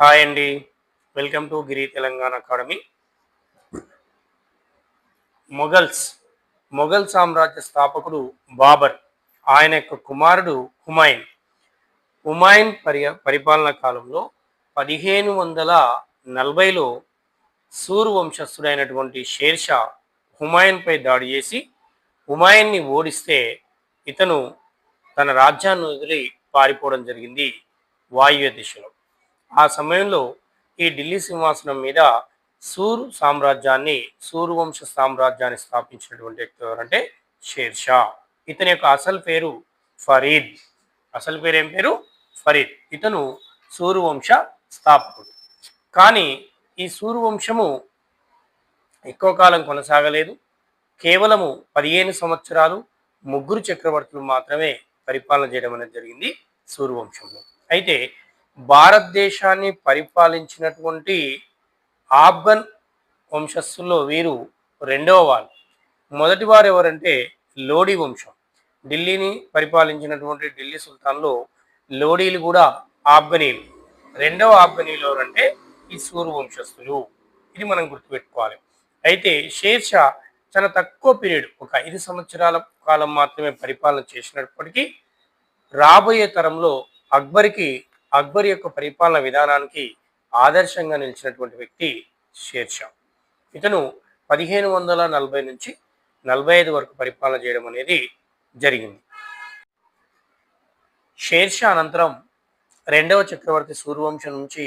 Hi అండి. Welcome to Giri Telangana academy Mughals Mughal సామ్రాజ్య స్థాపకుడు బాబర్ ఆయన యొక్క కుమారుడు హుమాయూన్. హుమాయూన్ పరి పరిపాలన కాలంలో పదిహేను వందల నలభైలో సూర్ వంశస్థుడైనటువంటి షేర్షా హుమాయూన్పై దాడి చేసి హుమాయూన్ని ఓడిస్తే ఇతను తన రాజ్యాన్ని వదిలి పారిపోవడం జరిగింది వాయువ్య దిశలో. ఆ సమయంలో ఈ ఢిల్లీ సింహాసనం మీద సూర్ సామ్రాజ్యాన్ని సూరు వంశ సామ్రాజ్యాన్ని స్థాపించినటువంటి వ్యక్తి ఎవరంటే షేర్షా. ఇతని యొక్క అసలు పేరు ఫరీద్. అసలు పేరు ఏం పేరు? ఫరీద్. ఇతను సూర్యవంశ స్థాపకుడు. కానీ ఈ సూర్యవంశము ఎక్కువ కాలం కొనసాగలేదు. కేవలము పదిహేను సంవత్సరాలు ముగ్గురు చక్రవర్తులు మాత్రమే పరిపాలన చేయడం అనేది జరిగింది సూర్యవంశంలో అయితే భారతదేశాన్ని పరిపాలించినటువంటి ఆఫ్ఘన్ వంశస్థుల్లో వీరు రెండవ వారు మొదటి వారు ఎవరంటే లోడీ వంశం. ఢిల్లీని పరిపాలించినటువంటి ఢిల్లీ సుల్తాన్లో లోడీలు కూడా ఆఫ్ఘనీలు. రెండవ ఆఫ్ఘనీలు ఎవరంటే ఈ వంశస్థులు. ఇది మనం గుర్తుపెట్టుకోవాలి. అయితే షేర్షా చాలా తక్కువ పీరియడ్ ఒక ఐదు సంవత్సరాల కాలం మాత్రమే పరిపాలన చేసినప్పటికీ రాబోయే తరంలో అక్బర్కి అక్బర్ యొక్క పరిపాలన విధానానికి ఆదర్శంగా నిలిచినటువంటి వ్యక్తి షేర్షా ఇతను పదిహేను వందల నలభై నుంచి నలభై ఐదు వరకు పరిపాలన చేయడం అనేది జరిగింది. షేర్షా అనంతరం రెండవ చక్రవర్తి సూర్యవంశం నుంచి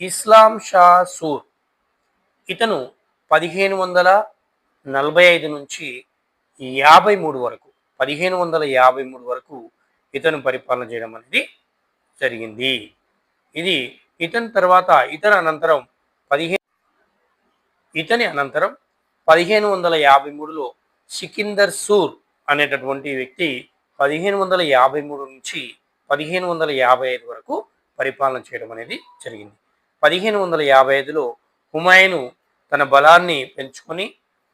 ఇస్లాం షా సూర్. ఇతను పదిహేను వందల నలభై ఐదు నుంచి యాభై మూడు వరకు పదిహేను వందల యాభై మూడు వరకు ఇతను పరిపాలన చేయడం అనేది జరిగింది. ఇది ఇతని తర్వాత ఇతని అనంతరం పదిహేను ఇతని అనంతరం పదిహేను వందల యాభై మూడులో సికిందర్ సూర్ అనేటటువంటి వ్యక్తి పదిహేను వందల యాభై మూడు నుంచి పదిహేను వందల యాభై ఐదు వరకు పరిపాలన చేయడం అనేది జరిగింది. పదిహేను వందల యాభై ఐదులో హుమాయును తన బలాన్ని పెంచుకొని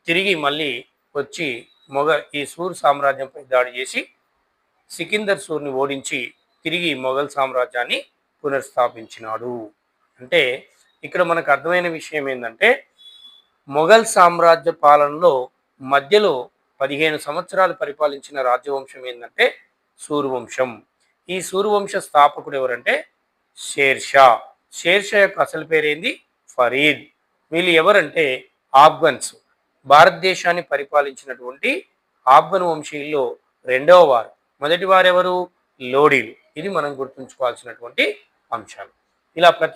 తిరిగి మళ్ళీ వచ్చి మొగ ఈ సూర్ సామ్రాజ్యంపై దాడి చేసి సికిందర్ సూర్ని ఓడించి తిరిగి మొఘల్ సామ్రాజ్యాన్ని పునర్స్థాపించినాడు. అంటే ఇక్కడ మనకు అర్థమైన విషయం ఏంటంటే మొఘల్ సామ్రాజ్య పాలనలో మధ్యలో పదిహేను సంవత్సరాలు పరిపాలించిన రాజవంశం ఏంటంటే సూర్యవంశం. ఈ సూర్యవంశ స్థాపకుడు ఎవరంటే షేర్షా షేర్షా యొక్క అసలు పేరేంది? ఫరీద్. వీళ్ళు ఎవరంటే? ఆఫ్ఘన్స్. భారతదేశాన్ని పరిపాలించినటువంటి ఆఫ్ఘన్ వంశీయుల్లో రెండవ వారు. మొదటి వారెవరు లోడీలు. ఇది మనం గుర్తుంచుకోవాల్సినటువంటి అంశాలు. ఇలా ప్రతి